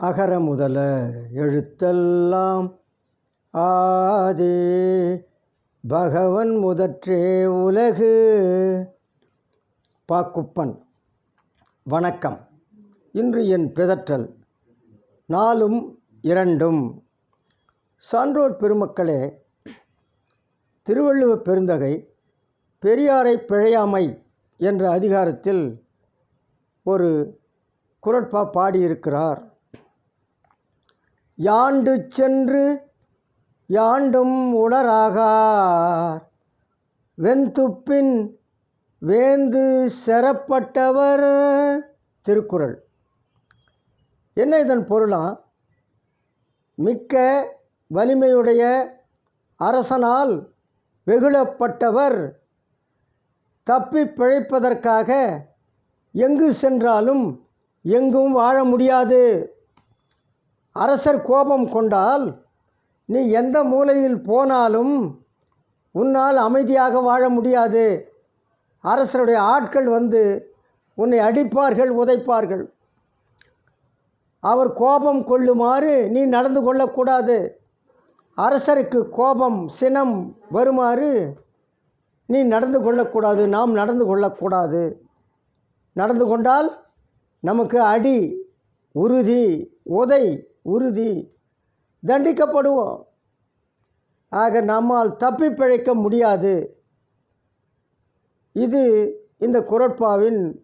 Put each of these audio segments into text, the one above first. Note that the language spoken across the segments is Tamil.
அகர முதல எழுத்தெல்லாம் ஆதி. பகவன் முதற்றே உலகு. பாக்குப்பன் வணக்கம். இன்று என் பிதற்றல். நாலும் இரண்டும். சான்றோர் பெருமக்களே திருவள்ளுவ பெருந்தகை பெரியாரை பிழையாமை என்ற அதிகாரத்தில் ஒரு குரட்பா பாடியிருக்கிறார். யாண்டு சென்று யாண்டும் உணராகார். வெந்துப்பின் வேந்து செரப்பட்டவர் திருக்குறள். என்ன இதன் பொருளா? மிக்க வலிமையுடைய அரசனால் வெகுளப்பட்டவர் தப்பி பிழைப்பதற்காக எங்கு சென்றாலும் எங்கும் வாழ முடியாது. அரசர் கோபம் கொண்டால் நீ எந்த மூலையில் போனாலும் உன்னால் அமைதியாக வாழ முடியாது. அரசருடைய ஆட்கள் வந்து உன்னை அடிப்பார்கள் உதைப்பார்கள். அவர் கோபம் கொள்ளுமாறு நீ நடந்து கொள்ளக்கூடாது. அரசருக்கு கோபம் சினம் வருமாறு நீ நடந்து கொள்ளக்கூடாது நாம் நடந்து கொள்ளக்கூடாது. நடந்து கொண்டால் நமக்கு அடி உறுதி உதை உறுதி. தண்டிக்கப்படுவோம். ஆக நம்மால் தப்பி பிழைக்க முடியாது. இது இந்த குரட்பாவின்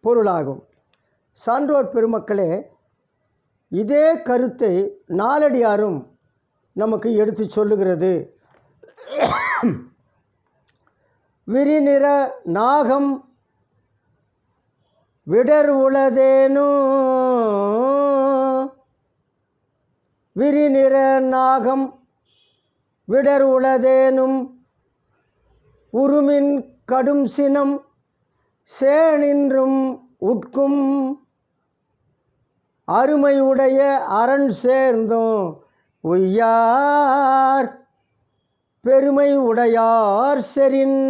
பொருளாகும். சான்றோர் பெருமக்களே இதே கருத்தை நாலடியாரும் நமக்கு எடுத்து சொல்லுகிறது. விரிநிற நாகம் விடர் உளதேனும் விரிநிற நாகம் விடர் உளதேனும் உருமின் கடும் சினம் சேனின்றும் உட்கும் அருமையுடைய அரண் சேர்ந்தும் உய்யார் பெருமை உடையார் செரின்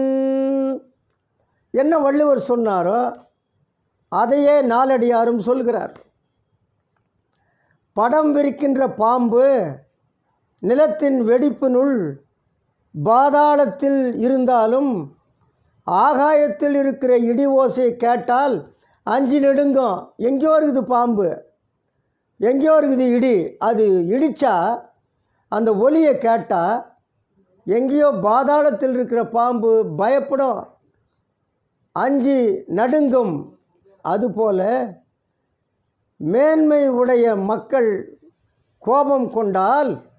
என்ன வள்ளுவர் சொன்னாரோ அதையே நாலடியாரும் சொல்கிறார். படம் விரிக்கின்ற பாம்பு நிலத்தின் வெடிப்பினுள் பாதாளத்தில் இருந்தாலும் ஆகாயத்தில் இருக்கிற இடி ஓசையை கேட்டால் அஞ்சு நெடுங்கும். எங்கேயோ இருக்குது பாம்பு. எங்கேயோ இருக்குது இடி. அது இடித்தா அந்த ஒலியை கேட்டால் எங்கேயோ பாதாளத்தில் இருக்கிற பாம்பு பயப்படும். அஞ்சு நடுங்கும். அதுபோல மேன்மை உடைய மக்கள் கோபம் கொண்டால்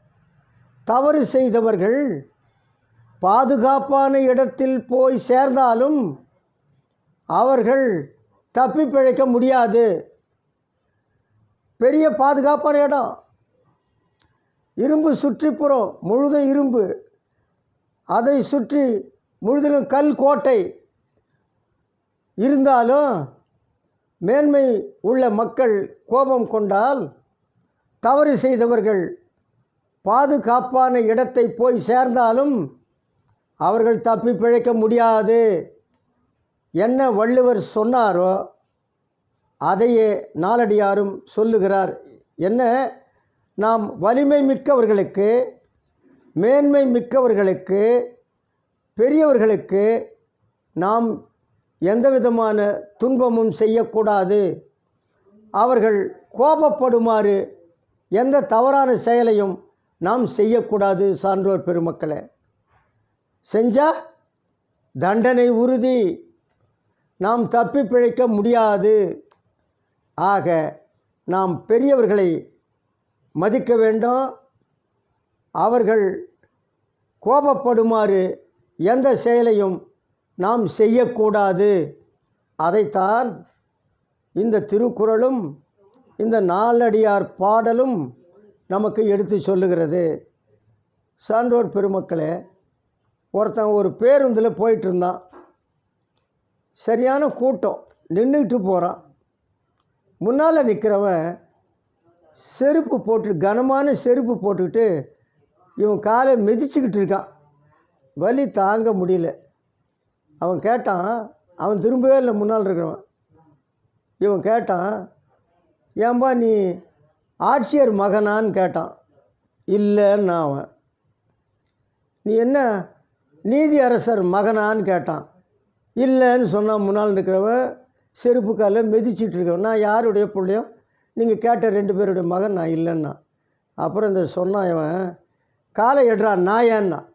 தவறு செய்தவர்கள் பாதுகாப்பான இடத்தில் போய் சேர்ந்தாலும் அவர்கள் தப்பி பிழைக்க முடியாது. பெரிய பாதுகாப்பான இடம். இரும்பு சுற்றிப்புறம் முழுதும் இரும்பு. அதை சுற்றி முழுதிலும் கல் கோட்டை. இருந்தாலும் மேன்மை உள்ள மக்கள் கோபம் கொண்டால் தவறு செய்தவர்கள் பாதுகாப்பான இடத்தை போய் சேர்ந்தாலும் அவர்கள் தப்பி பிழைக்க முடியாது. என்ன வள்ளுவர் சொன்னாரோ அதையே நாலடியாரும் சொல்லுகிறார். என்ன? நாம் வலிமை மிக்கவர்களுக்கு மேன்மை மிக்கவர்களுக்கு பெரியவர்களுக்கு நாம் எந்த விதமான துன்பமும் செய்யக்கூடாது. அவர்கள் கோபப்படுமாறு எந்த தவறான செயலையும் நாம் செய்யக்கூடாது சான்றோர் பெருமக்களை. செஞ்சால் தண்டனை உறுதி. நாம் தப்பி பிழைக்க முடியாது. ஆக நாம் பெரியவர்களை மதிக்க வேண்டும். அவர்கள் கோபப்படுமாறு எந்த செயலையும் நாம் செய்யக்கூடாது. அதைத்தான் இந்த திருக்குறளும் இந்த நாலடியார் பாடலும் நமக்கு எடுத்து சொல்லுகிறது. சான்றோர் பெருமக்களே ஒருத்தன் ஒரு பேருந்தில் போயிட்டுருந்தான். சரியான கூட்டம் நின்றுக்கிட்டு போகிறான் முன்னால் நிற்கிறவன் செருப்பு போட்டு கனமான செருப்பு போட்டுக்கிட்டு இவன் காலை மிதிச்சுக்கிட்டு இருக்கான். வலி தாங்க முடியல. அவன் கேட்டான் அவன் திரும்பவே இல்லை முன்னால் இருக்கிறவன். இவன் கேட்டான் ஏன்பா நீ ஆட்சியர் மகனான்னு கேட்டான். இல்லைன்னா அவன். நீ என்ன நீதி அரசர் மகனான்னு கேட்டான். இல்லைன்னு சொன்னான் முன்னால் இருக்கிறவன் செருப்பு காலில் மிதிச்சிட்டு இருக்கவன். நான் யாருடைய பிள்ளையோ? நீங்கள் கேட்ட ரெண்டு பேருடைய மகன் நான் இல்லைன்னா. அப்புறம் இந்த சொன்னான் இவன் காலை எடுறா ஏன்னா?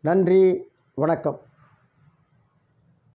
நன்றி வணக்கம்.